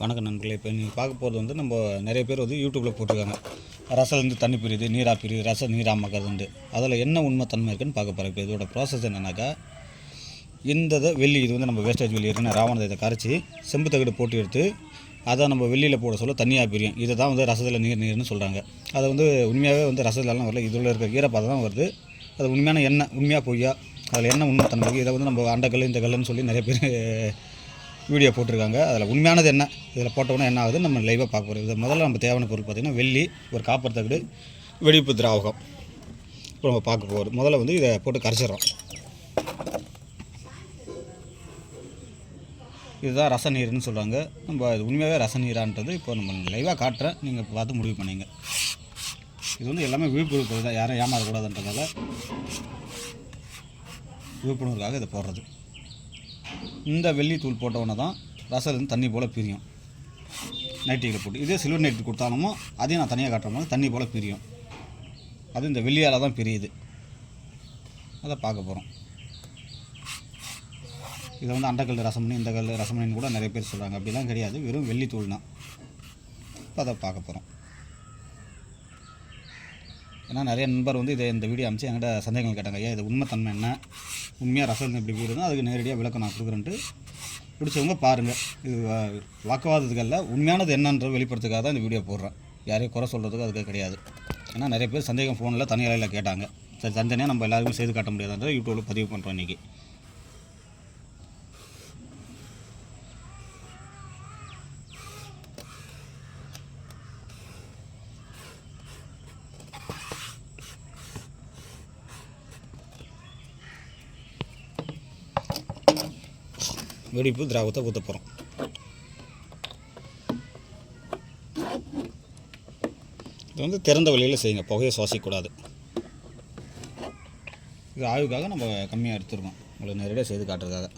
வணக்கம் நண்பர்களே. இப்போ நீங்கள் பார்க்க போகிறது வந்து நம்ம நிறைய பேர் வந்து யூடியூப்பில் போட்டிருக்காங்க. ரசலேருந்து தண்ணி பிரியுது நீரா பிரியுது ரசம் நீராமக்கிறதுண்டு அதில் என்ன உண்மை தன்மை இருக்குன்னு பார்க்க போகிறேன் இப்போ இதோட ப்ராசஸ் என்னன்னாக்கா இந்த இதை வெள்ளி இது வந்து நம்ம வேஸ்டேஜ் வெள்ளி இருக்குன்னா ராவணத்தை இதை கரைச்சி செம்பு தகடு போட்டு எடுத்து அதை நம்ம வெள்ளியில் போட சொல்ல தனியாக பிரியும். இதை தான் வந்து ரசத்தில் நீர் நீர்னு சொல்கிறாங்க அதை வந்து உண்மையாகவே வந்து ரசத்துலலாம் வரல. இதில் இருக்க ஈரப்பாதை தான் வருது. அது உண்மையான எண்ணெய் உண்மையாக பொய்யா அதில் என்ன உண்மை தன்மை இதை வந்து நம்ம அண்டக்கல் இந்த கல்லுன்னு சொல்லி நிறைய பேர் வீடியோ போட்டிருக்காங்க. அதில் உண்மையானது என்ன? இதில் போட்டோன்னா என்ன ஆகுது? நம்ம லைவாக பார்க்க போகிறோம் இது முதல்ல நம்ம தேவையான பொருள் பார்த்திங்கன்னா வெள்ளி ஒரு காப்பர் தகுடு வெடிப்பு திராவகம். இப்போ நம்ம பார்க்க போகிறோம் முதல்ல வந்து இதை போட்டு கரைச்சிடுறோம். இதுதான் ரச நீர்னு சொல்கிறாங்க நம்ம இது உண்மையாகவே ரச நீரான்றது இப்போ நம்ம லைவாக காட்டுறேன். நீங்கள் பார்த்து முடிவு பண்ணிங்க. இது வந்து எல்லாமே விழிப்புணர்வு தான். யாரும் ஏமாறக்கூடாதுன்றதால விழிப்புணர்வுக்காக இதை போடுறது. இந்த வெள்ளி தூள் போட்டவொன்னே தான் ரசம் தண்ணி போல் பிரியும். நைட்டிகளை போட்டு. இதே சில்வர் நைட்டு கொடுத்தாலுமோ அதையும் நான் தனியாக காட்டுற போது தண்ணி போல் பிரியும். அது இந்த வெள்ளியால் தான் பிரியுது. அதை பார்க்க போகிறோம் இதை வந்து அண்டக்கல் ரசமணி இந்த கல் ரசமணின்னு கூட நிறைய பேர் சொல்கிறாங்க அப்படிலாம் கிடையாது. வெறும் வெள்ளி தூள் தான். இப்போ அதை பார்க்க போகிறோம் ஏன்னா நிறைய நண்பர் வந்து இதை இந்த வீடியோ அமைச்சு என்கிட்ட சந்தேகங்கள் கேட்டாங்க. ஐயா இது உண்மைத்தன்மை என்ன? உண்மையாக ரசம் எப்படி போயிருந்தா அதுக்கு நேரடியாக விளக்கம் நான் கொடுக்குறேன்ட்டு. பிடிச்சவங்க பாருங்கள் இது வாக்குவாதத்துக்கல்ல உண்மையானது என்னன்ற வெளிப்படுத்துக்காக தான் இந்த வீடியோ போடுறேன். யாரையும் குறை சொல்கிறதுக்கு அதுக்கு கிடையாது. ஏன்னா நிறைய பேர் சந்தேகம் ஃபோனில் தனியாலையில் கேட்டாங்க. சரி தனித்தனியாக நம்ம எல்லாருமே செய்து காட்ட முடியாதுன்றது யூடியூப்பில் பதிவு பண்ணுறோம் இன்றைக்கி வெடிப்பு திராவத்தை ஊற்ற போகிறோம் இது வந்து திறந்த வழியில் செய்யுங்க. புகையை சுவாசிக்கக்கூடாது. இது ஆய்வுக்காக நம்ம கம்மியாக எடுத்துருக்கோம். உங்களுக்கு நேரடியாக செய்து காட்டுறதுக்காக.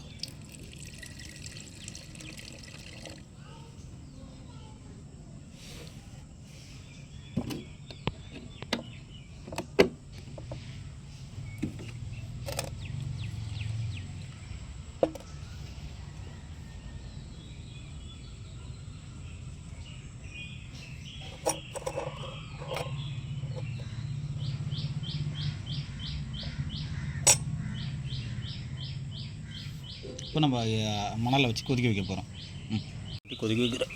இப்போ நம்ம மணலை வச்சு கொதிக்க வைக்க போகிறோம் கொதிக்க வைக்கிறோம்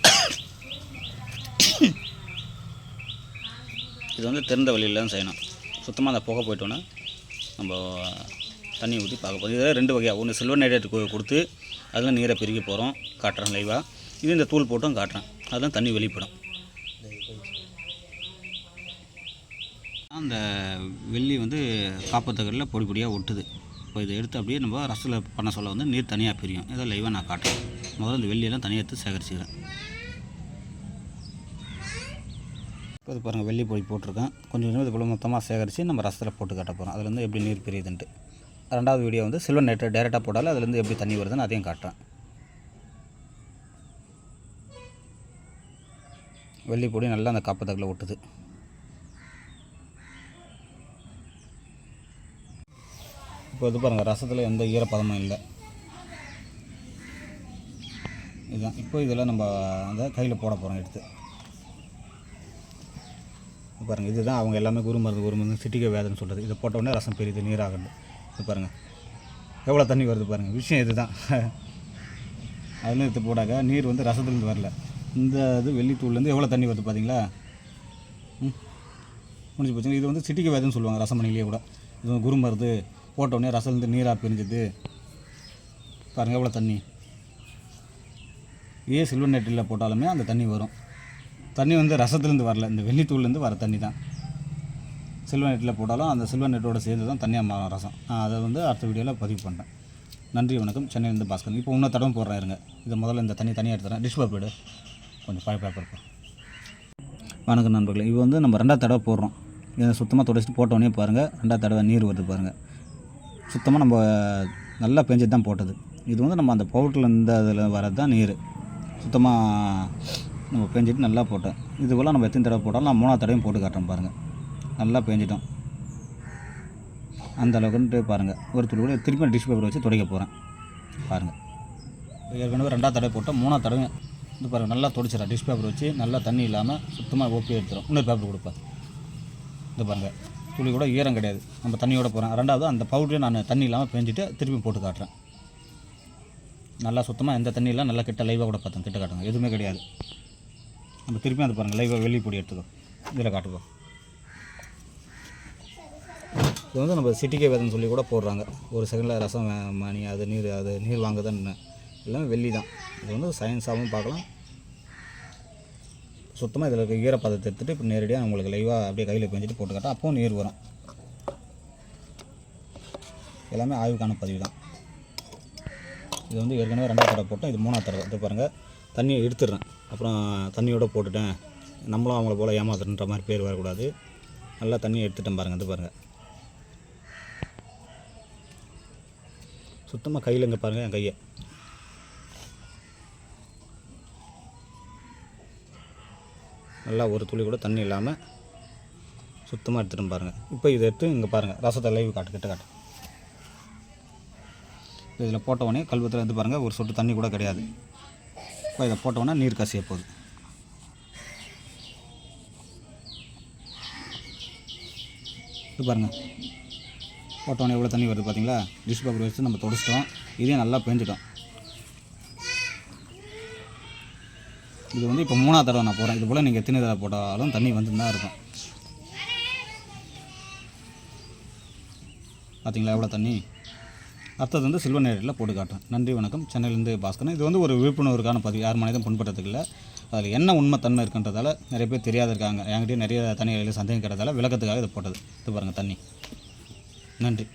இது வந்து திறந்த வழியில் தான் செய்யணும். சுத்தமாக அந்த புகை போயிட்டோன்னா நம்ம தண்ணி ஊற்றி பார்க்க போகிறோம் இதில் ரெண்டு வகையாக ஒன்று சில்வர் நைட்ரேட் கொடுத்து அதில் நீரை பிரிக்க போகிறோம் காட்டுறேன் லைவாக இது இந்த தூள் போட்டும் காட்டுறேன். அதெல்லாம் தண்ணி வெளிப்படும். அந்த வெள்ளி வந்து காப்பத்தகரில் பொடி பொடியாக ஒட்டுது. இப்போ இதை எடுத்து அப்படியே நம்ம ரசத்தில் பண்ண சொல்ல வந்து நீர் தனியாக பிரியும். இதை லைவாக நான் காட்டுறேன். முதல்ல இந்த வெள்ளியெல்லாம் தனியாக எடுத்து சேகரிச்சுக்கிறேன். இப்போ இது பாருங்கள் வெள்ளி பொடி போட்டிருக்கேன். கொஞ்சம் கொஞ்சம் இது போல் மொத்தமாக சேகரித்து நம்ம ரசத்தில் போட்டு காட்ட போகிறோம் அதுலேருந்து எப்படி நீர் பிரியுதுன்ட்டு. ரெண்டாவது வீடியோ வந்து சில்வர் நைட்டை டேரெக்டாக போட்டாலும் அதுலேருந்து எப்படி தண்ணி வருதுன்னு அதையும் காட்டுறேன். வெள்ளி பொடி நல்லா அந்த காப்பத்தக்கில் ஒட்டுது. இப்போ இது பாருங்கள் ரசத்தில் எந்த ஈரப்பதமும் இல்லை. இதுதான். இப்போ இதில் நம்ம அந்த கையில் போட போகிறோம் எடுத்து. பாருங்கள் இதுதான் அவங்க எல்லாமே குரு மருந்து குரு மருந்து சிட்டிக்க வேதன்னு சொல்கிறது இதை போட்ட உடனே ரசம் பெரியது நீராகுது இது பாருங்கள் எவ்வளோ தண்ணி வருது பாருங்கள் விஷயம் இதுதான். அதுலேயும் எடுத்து போடாக்க நீர் வந்து ரசத்துலேருந்து வரல. இந்த இது வெள்ளித்தூள்லேருந்து எவ்வளோ தண்ணி வருது பார்த்தீங்களா ம் முடிஞ்சு போச்சுங்க. இது வந்து சிட்டிக்க வேதன்னு சொல்லுவாங்க ரசமணிலேயே கூட. இது வந்து குரு மருந்து போட்ட ரசம் ரசத்துலேருந்து நீராக பிரிஞ்சுது. பாருங்கள் எவ்வளோ தண்ணி. இதே சில்வர் நெட்டில் போட்டாலுமே அந்த தண்ணி வரும். தண்ணி வந்து ரசத்துலேருந்து வரல. இந்த வெள்ளித்தூள்லேருந்து வர தண்ணி தான். சில்வர் நெட்டில் போட்டாலும் அந்த சில்வர் நெட்டோட சேர்ந்து தான் தண்ணியாக மாறும் ரசம். நான் அதை வந்து அடுத்த வீடியோவில் பதிவு பண்ணுறேன் நன்றி வணக்கம். சென்னையிலேருந்து பாஸ்கர். இப்போ இன்னும் தடவை போடுறேன் இருங்க. இது முதல்ல இந்த தண்ணி தனியாக எடுத்துறேன். டிஷ் பேப்பர் கொஞ்சம் பழைய பேப்பர் வணக்கம் நண்பர்களே. இது வந்து நம்ம ரெண்டாவது தடவை போடுறோம். இதை சுத்தமாக தொடச்சிட்டு போட்டோடனே பாருங்கள் ரெண்டாவது தடவை நீர் வருது பாருங்கள் சுத்தமாக நம்ம நல்லா பெஞ்சு தான் போட்டது. இது வந்து நம்ம அந்த பவுட்ரில் இருந்த அதில் வரது தான் நீர். சுத்தமாக நம்ம பெஞ்சிட்டு நல்லா போட்டோம். இதுக்குள்ளே நம்ம எத்தனை தடவை போட்டாலும் நான் மூணாவது தடவையும் போட்டு காட்டுறேன் பாருங்கள் நல்லா பெஞ்சிட்டோம். அந்த அளவுக்குன்ட்டு பாருங்கள் ஒரு துளி கூட திருப்பி டிஷ் பேப்பர் வச்சு துடைக்க போகிறேன் பாருங்கள் ஏற்கனவே ரெண்டாவது தடவை போட்டோம். மூணாவது தடவை இது பாருங்கள் நல்லா தொடச்சிடறேன் டிஷ் பேப்பர் வச்சு நல்லா தண்ணி இல்லாமல் சுத்தமாக ஓப்பி எடுத்துரும். இன்னொரு பேப்பர் கொடுப்பேன். இது பாருங்கள் துளி கூட ஈரம் கிடையாது. நம்ம தண்ணியோட போகிறேன் ரெண்டாவது அந்த பவுடரை நான் தண்ணி இல்லாமல் பேஞ்சிட்டு திருப்பி போட்டு காட்டுறேன். நல்லா சுத்தமாக எந்த தண்ணியெல்லாம் நல்லா கிட்ட லைவாக கூட பார்த்தேன். கிட்ட காட்டுங்க. எதுவுமே கிடையாது. நம்ம திருப்பி அது பாருங்கள் லைவாக வெள்ளி பொடி எடுத்துக்கோ. இதில் காட்டுக்கோ. இது வந்து நம்ம சிட்டிக்கே வேதம்னு சொல்லி கூட போடுறாங்க. ஒரு செகண்டில் ரசம் மணி அது நீர் அது நீர் வாங்குதுன்னு. எல்லாமே வெள்ளி தான் இது வந்து சயின்ஸாகவும் பார்க்கலாம். சுத்தமாக இதில் இருக்க ஈரப்பதத்தை எடுத்துகிட்டு இப்போ நேரடியாக உங்களுக்கு லைவாக அப்படியே கையில் பெஞ்சிட்டு போட்டு அப்போவும் நீர் வரும். எல்லாமே ஆய்வுக்கான பதிவு தான். இது வந்து ஏற்கனவே ரெண்டாவது தடவை போட்டோம். இது மூணாவது தடவை. இது பாருங்கள் தண்ணியை எடுத்துடுறேன் அப்புறம் தண்ணியோட போட்டுட்டேன். நம்மளும் அவங்கள போல் ஏமாத்துறன்ற மாதிரி பேர் வரக்கூடாது. நல்லா தண்ணியை எடுத்துட்டேன் பாருங்கள் இது பாருங்கள் சுத்தமாக கையில் இங்கே பாருங்கள் என் கையை. நல்லா ஒரு துளி கூட தண்ணி இல்லாமல் சுத்தமாக எடுத்துகிட்டு பாருங்கள் இப்போ இதை எடுத்து இங்கே பாருங்கள் ரசத்தை லைவ் காட்டு கிட்ட காட்டு. இதில் போட்டவொடனே கல்வத்தில் எடுத்து பாருங்கள் ஒரு சொட்டு தண்ணி கூட கிடையாது. இப்போ இதை போட்டவொடனே நீர் கசிய போகுது. இது பாருங்கள் போட்டவொடனே எவ்வளோ தண்ணி வருது பார்த்தீங்களா டிஷ் பேப்பர் வச்சு நம்ம தொடச்சிட்டோம். இதே நல்லா பேஞ்சிட்டோம். இது வந்து இப்போ மூணாவது தடவை நான் போகிறேன் இது போல் நீங்கள் எத்தனை தடவை போட்டாலும் தண்ணி வந்து தான் இருக்கும். பார்த்தீங்களா எவ்வளோ தண்ணி? அடுத்தது வந்து சில்வர் நேரில் போட்டு காட்டுறேன். நன்றி வணக்கம். சென்னையிலேருந்து பாஸ்கரன். இது வந்து ஒரு விழிப்புணர்வுக்கான பதிவு. யார் மனிதம் புண்படுறதுக்கு இல்லை. அதில் என்ன உண்மை தன்மை இருக்குன்றதால நிறைய பேர் தெரியாத இருக்காங்க. என்கிட்டயும் நிறைய தண்ணிகளில் சந்தேகம் கேட்டதால விளக்கத்துக்காக இது போட்டது. இது பாருங்கள் தண்ணி. நன்றி.